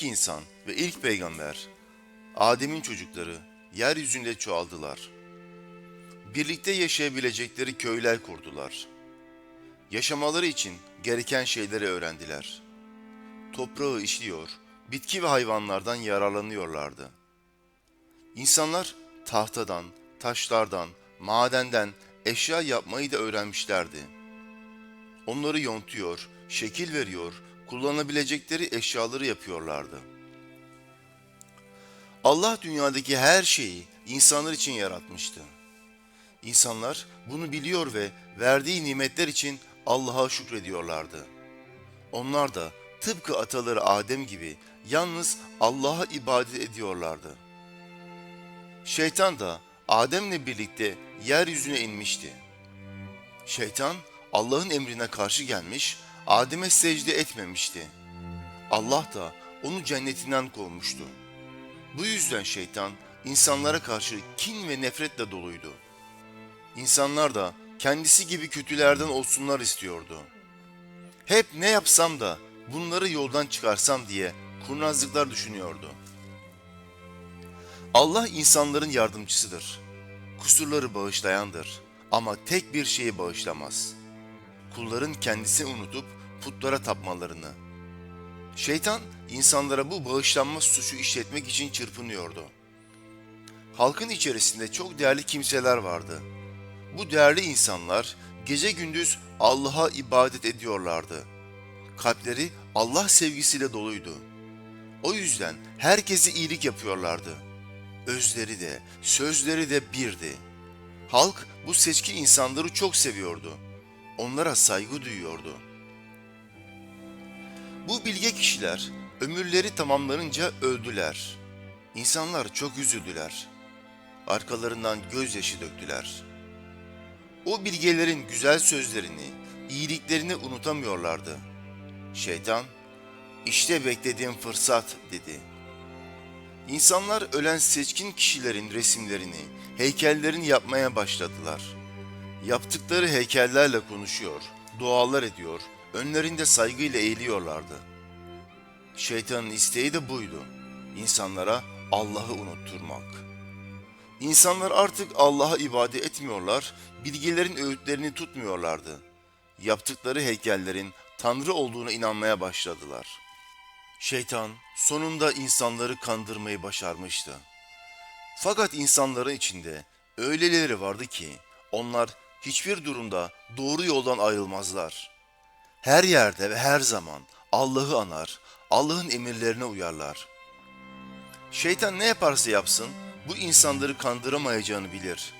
ilk insan ve ilk peygamber, Adem'in çocukları yeryüzünde çoğaldılar. Birlikte yaşayabilecekleri köyler kurdular. Yaşamaları için gereken şeyleri öğrendiler. Toprağı işliyor, bitki ve hayvanlardan yararlanıyorlardı. İnsanlar tahtadan, taşlardan, madenden eşya yapmayı da öğrenmişlerdi. Onları yontuyor, şekil veriyor, kullanabilecekleri eşyaları yapıyorlardı. Allah dünyadaki her şeyi insanlar için yaratmıştı. İnsanlar bunu biliyor ve verdiği nimetler için Allah'a şükrediyorlardı. Onlar da tıpkı ataları Adem gibi yalnız Allah'a ibadet ediyorlardı. Şeytan da Adem'le birlikte yeryüzüne inmişti. Şeytan Allah'ın emrine karşı gelmiş, Adem'e secde etmemişti. Allah da onu cennetinden kovmuştu. Bu yüzden şeytan insanlara karşı kin ve nefretle doluydu. İnsanlar da kendisi gibi kötülerden olsunlar istiyordu. Hep ne yapsam da bunları yoldan çıkarsam diye kurnazlıklar düşünüyordu. Allah insanların yardımcısıdır. Kusurları bağışlayandır ama tek bir şeyi bağışlamaz. Kulların kendisini unutup putlara tapmalarını. Şeytan insanlara bu bağışlanma suçu işletmek için çırpınıyordu. Halkın içerisinde çok değerli kimseler vardı. Bu değerli insanlar gece gündüz Allah'a ibadet ediyorlardı. Kalpleri Allah sevgisiyle doluydu. O yüzden herkese iyilik yapıyorlardı. Özleri de, sözleri de birdi. Halk bu seçkin insanları çok seviyordu. Onlara saygı duyuyordu. Bu bilge kişiler ömürleri tamamlanınca öldüler. İnsanlar çok üzüldüler. Arkalarından gözyaşı döktüler. O bilgelerin güzel sözlerini, iyiliklerini unutamıyorlardı. Şeytan, işte beklediğim fırsat dedi. İnsanlar ölen seçkin kişilerin resimlerini, heykellerini yapmaya başladılar. Yaptıkları heykellerle konuşuyor, dualar ediyor, önlerinde saygıyla eğiliyorlardı. Şeytanın isteği de buydu. İnsanlara Allah'ı unutturmak. İnsanlar artık Allah'a ibadet etmiyorlar, bilgilerin öğütlerini tutmuyorlardı. Yaptıkları heykellerin Tanrı olduğuna inanmaya başladılar. Şeytan sonunda insanları kandırmayı başarmıştı. Fakat insanların içinde öyleleri vardı ki onlar hiçbir durumda doğru yoldan ayrılmazlar. Her yerde ve her zaman Allah'ı anar, Allah'ın emirlerine uyarlar. Şeytan ne yaparsa yapsın bu insanları kandıramayacağını bilir.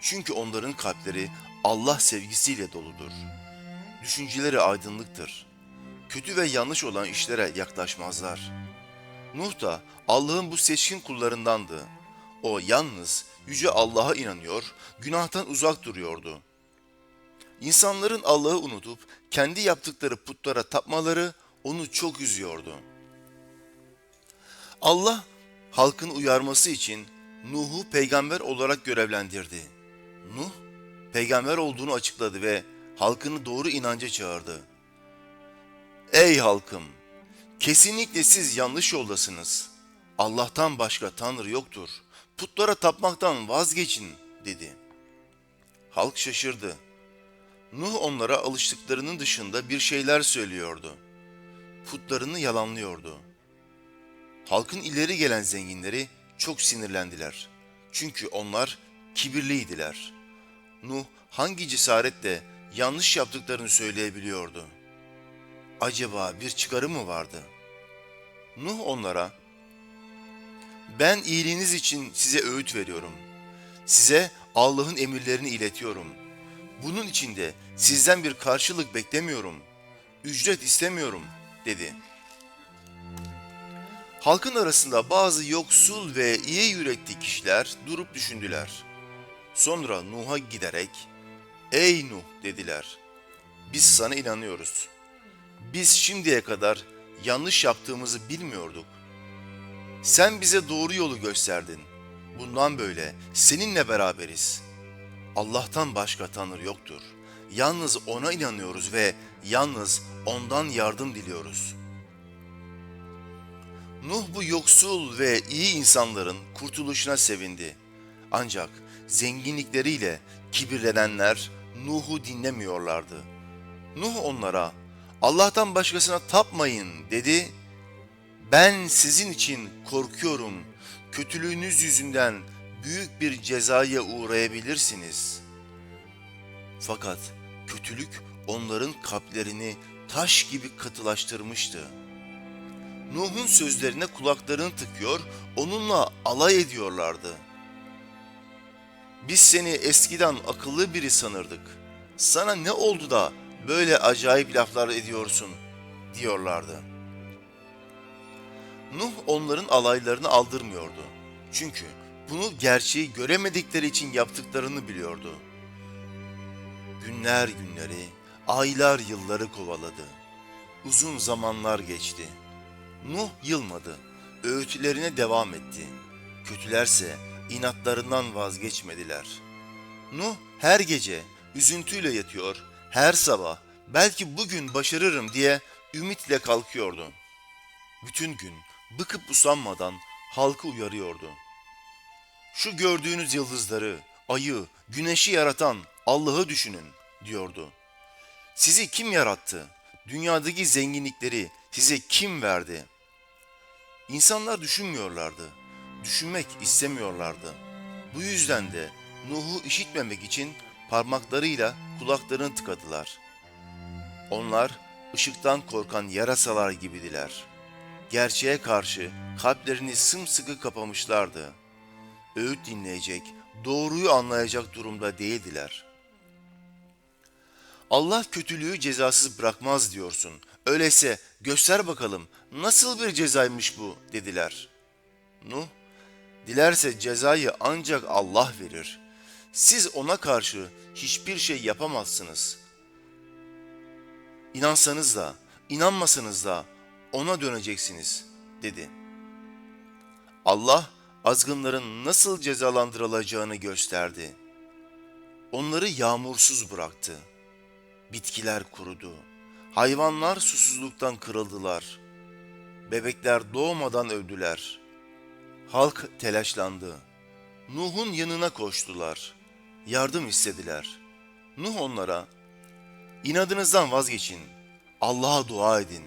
Çünkü onların kalpleri Allah sevgisiyle doludur. Düşünceleri aydınlıktır. Kötü ve yanlış olan işlere yaklaşmazlar. Nuh da Allah'ın bu seçkin kullarındandı. O yalnız yüce Allah'a inanıyor, günahtan uzak duruyordu. İnsanların Allah'ı unutup kendi yaptıkları putlara tapmaları onu çok üzüyordu. Allah halkın uyarması için Nuh'u peygamber olarak görevlendirdi. Nuh peygamber olduğunu açıkladı ve halkını doğru inanca çağırdı. Ey halkım! Kesinlikle siz yanlış yoldasınız. Allah'tan başka Tanrı yoktur. Putlara tapmaktan vazgeçin dedi. Halk şaşırdı. Nuh onlara alıştıklarının dışında bir şeyler söylüyordu. Putlarını yalanlıyordu. Halkın ileri gelen zenginleri çok sinirlendiler. Çünkü onlar kibirliydiler. Nuh hangi cesaretle yanlış yaptıklarını söyleyebiliyordu? Acaba bir çıkarı mı vardı? Nuh onlara, ben iyiliğiniz için size öğüt veriyorum. Size Allah'ın emirlerini iletiyorum. Bunun için de sizden bir karşılık beklemiyorum. Ücret istemiyorum, dedi. Halkın arasında bazı yoksul ve iyi yürekli kişiler durup düşündüler. Sonra Nuh'a giderek, Ey Nuh dediler, biz sana inanıyoruz. Biz şimdiye kadar yanlış yaptığımızı bilmiyorduk. Sen bize doğru yolu gösterdin. Bundan böyle seninle beraberiz. Allah'tan başka Tanrı yoktur. Yalnız O'na inanıyoruz ve yalnız O'ndan yardım diliyoruz. Nuh bu yoksul ve iyi insanların kurtuluşuna sevindi. Ancak zenginlikleriyle kibirlenenler Nuh'u dinlemiyorlardı. Nuh onlara Allah'tan başkasına tapmayın dedi. Ben sizin için korkuyorum. Kötülüğünüz yüzünden büyük bir cezaya uğrayabilirsiniz. Fakat kötülük onların kalplerini taş gibi katılaştırmıştı. Nuh'un sözlerine kulaklarını tıkıyor, onunla alay ediyorlardı. Biz seni eskiden akıllı biri sanırdık. Sana ne oldu da böyle acayip laflar ediyorsun diyorlardı. Nuh onların alaylarını aldırmıyordu. Çünkü bunu gerçeği göremedikleri için yaptıklarını biliyordu. Günler günleri, aylar yılları kovaladı. Uzun zamanlar geçti. Nuh yılmadı, öğütlerine devam etti. Kötülerse inatlarından vazgeçmediler. Nuh her gece üzüntüyle yatıyor, her sabah belki bugün başarırım diye ümitle kalkıyordu. Bütün gün bıkıp usanmadan halkı uyarıyordu. Şu gördüğünüz yıldızları, ayı, güneşi yaratan Allah'ı düşünün diyordu. Sizi kim yarattı? Dünyadaki zenginlikleri size kim verdi? İnsanlar düşünmüyorlardı. Düşünmek istemiyorlardı. Bu yüzden de Nuh'u işitmemek için parmaklarıyla kulaklarını tıkadılar. Onlar ışıktan korkan yarasalar gibidiler. Gerçeğe karşı kalplerini sımsıkı kapamışlardı. Öğüt dinleyecek, doğruyu anlayacak durumda değildiler. Allah kötülüğü cezasız bırakmaz diyorsun. Öyleyse göster bakalım nasıl bir cezaymış bu dediler. Nuh, dilerse cezayı ancak Allah verir. Siz ona karşı hiçbir şey yapamazsınız. İnansanız da, inanmasanız da ona döneceksiniz dedi. Allah azgınların nasıl cezalandırılacağını gösterdi. Onları yağmursuz bıraktı. Bitkiler kurudu. Hayvanlar susuzluktan kırıldılar. Bebekler doğmadan öldüler. Halk telaşlandı. Nuh'un yanına koştular. Yardım istediler. Nuh onlara, inadınızdan vazgeçin, Allah'a dua edin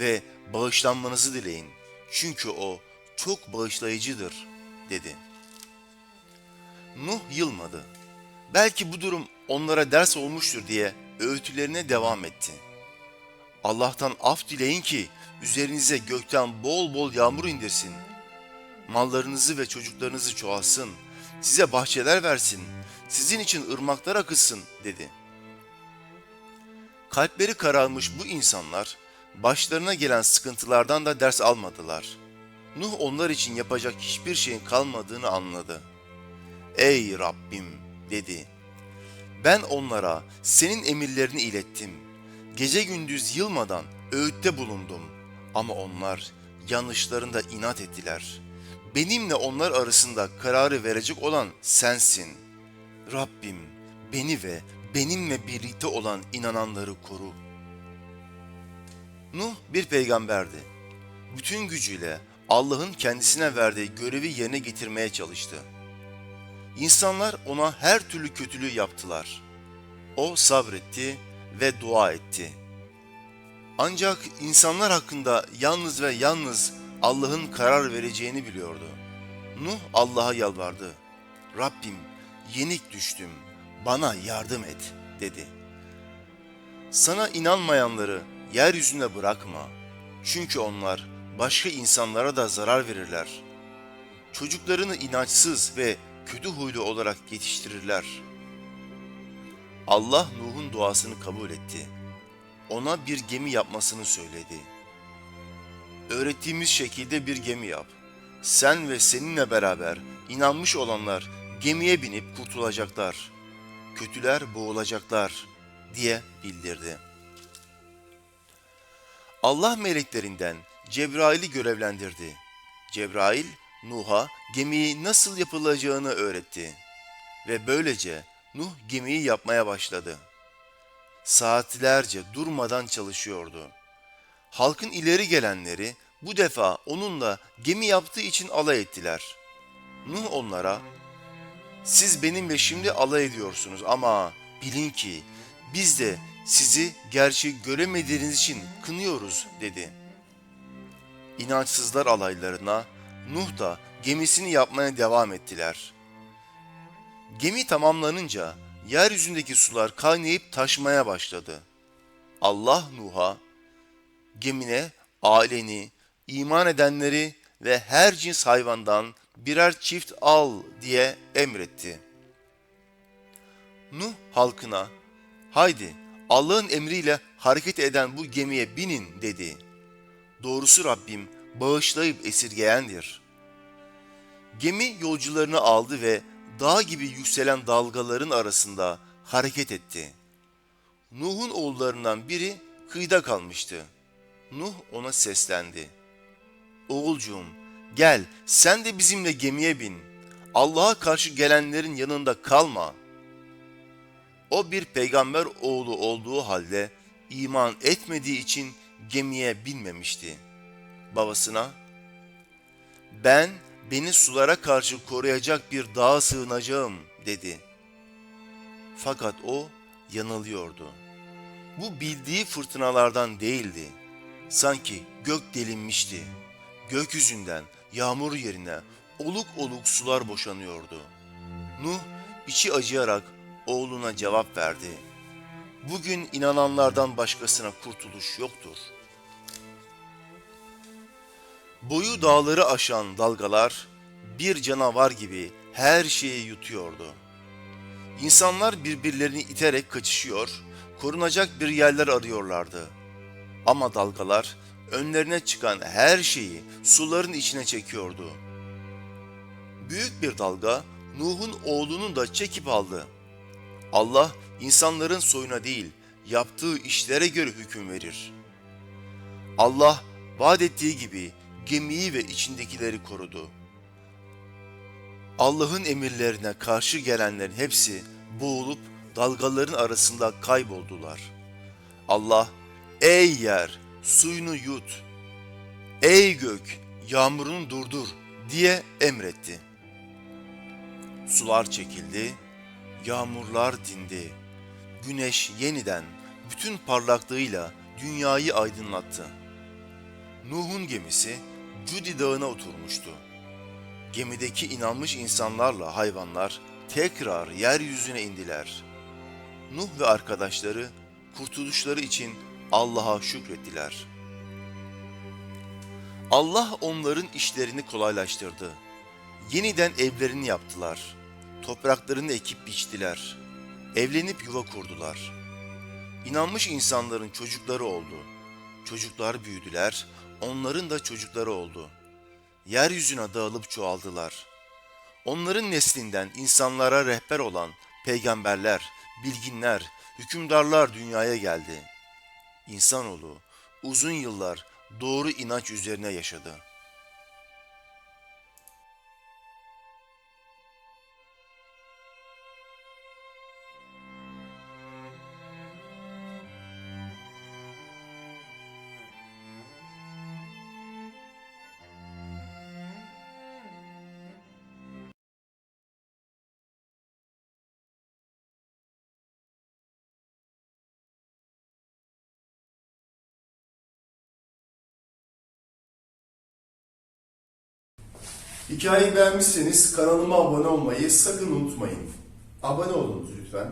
ve bağışlanmanızı dileyin. Çünkü O çok bağışlayıcıdır, dedi. Nuh yılmadı. Belki bu durum onlara ders olmuştur diye öğütülerine devam etti. Allah'tan af dileyin ki üzerinize gökten bol bol yağmur indirsin. Mallarınızı ve çocuklarınızı çoğalsın. Size bahçeler versin. Sizin için ırmaklar akıtsın dedi. Kalpleri kararmış bu insanlar başlarına gelen sıkıntılardan da ders almadılar. Nuh onlar için yapacak hiçbir şeyin kalmadığını anladı. Ey Rabbim dedi. Ben onlara senin emirlerini ilettim. Gece gündüz yılmadan öğütte bulundum. Ama onlar yanlışlarında inat ettiler. Benimle onlar arasında kararı verecek olan sensin. Rabbim beni ve benimle birlikte olan inananları koru. Nuh bir peygamberdi. Bütün gücüyle Allah'ın kendisine verdiği görevi yerine getirmeye çalıştı. İnsanlar ona her türlü kötülüğü yaptılar. O sabretti ve dua etti. Ancak insanlar hakkında yalnız ve yalnız Allah'ın karar vereceğini biliyordu. Nuh Allah'a yalvardı. Rabbim yenik düştüm, bana yardım et dedi. Sana inanmayanları yeryüzüne bırakma. Çünkü onlar başka insanlara da zarar verirler. Çocuklarını inançsız ve kötü huylu olarak yetiştirirler. Allah Nuh'un duasını kabul etti. Ona bir gemi yapmasını söyledi. Öğrettiğimiz şekilde bir gemi yap. Sen ve seninle beraber inanmış olanlar gemiye binip kurtulacaklar. Kötüler boğulacaklar diye bildirdi. Allah meleklerinden Cebrail'i görevlendirdi. Cebrail, Nuh'a gemiyi nasıl yapılacağını öğretti. Ve böylece Nuh gemiyi yapmaya başladı. Saatlerce durmadan çalışıyordu. Halkın ileri gelenleri Bu defa onunla gemi yaptığı için alay ettiler. Nuh onlara, siz benimle şimdi alay ediyorsunuz ama bilin ki biz de sizi gerçeği göremediğiniz için kınıyoruz dedi. İnançsızlar alaylarına Nuh da gemisini yapmaya devam ettiler. Gemi tamamlanınca yeryüzündeki sular kaynayıp taşmaya başladı. Allah Nuh'a gemine aileni, iman edenleri ve her cins hayvandan birer çift al diye emretti. Nuh halkına haydi Allah'ın emriyle hareket eden bu gemiye binin dedi. Doğrusu Rabbim bağışlayıp esirgeyendir. Gemi yolcularını aldı ve dağ gibi yükselen dalgaların arasında hareket etti. Nuh'un oğullarından biri kıyıda kalmıştı. Nuh ona seslendi. Oğulcuğum gel sen de bizimle gemiye bin. Allah'a karşı gelenlerin yanında kalma. O bir peygamber oğlu olduğu halde iman etmediği için gemiye binmemişti. Babasına ben beni sulara karşı koruyacak bir dağa sığınacağım dedi. Fakat o yanılıyordu. Bu bildiği fırtınalardan değildi. Sanki gök delinmişti. Gökyüzünden yağmur yerine oluk oluk sular boşanıyordu. Nuh içi acıyarak oğluna cevap verdi. Bugün inananlardan başkasına kurtuluş yoktur. Boyu dağları aşan dalgalar bir canavar gibi her şeyi yutuyordu. İnsanlar birbirlerini iterek kaçışıyor, korunacak bir yerler arıyorlardı. Ama dalgalar önlerine çıkan her şeyi suların içine çekiyordu. Büyük bir dalga Nuh'un oğlunu da çekip aldı. Allah insanların soyuna değil, yaptığı işlere göre hüküm verir. Allah vaat ettiği gibi gemiyi ve içindekileri korudu. Allah'ın emirlerine karşı gelenlerin hepsi boğulup dalgaların arasında kayboldular. Allah, ey yer suyunu yut, ey gök yağmurunu durdur diye emretti. Sular çekildi, yağmurlar dindi. Güneş yeniden bütün parlaklığıyla dünyayı aydınlattı. Nuh'un gemisi Cudi Dağı'na oturmuştu. Gemideki inanmış insanlarla hayvanlar tekrar yeryüzüne indiler. Nuh ve arkadaşları kurtuluşları için Allah'a şükrettiler. Allah onların işlerini kolaylaştırdı. Yeniden evlerini yaptılar. Topraklarını ekip biçtiler. Evlenip yuva kurdular. İnanmış insanların çocukları oldu. Çocuklar büyüdüler, onların da çocukları oldu. Yeryüzüne dağılıp çoğaldılar. Onların neslinden insanlara rehber olan peygamberler, bilginler, hükümdarlar dünyaya geldi. İnsanoğlu uzun yıllar doğru inanç üzerine yaşadı. Hikayeyi beğenmişseniz kanalıma abone olmayı sakın unutmayın. Abone olunuz lütfen.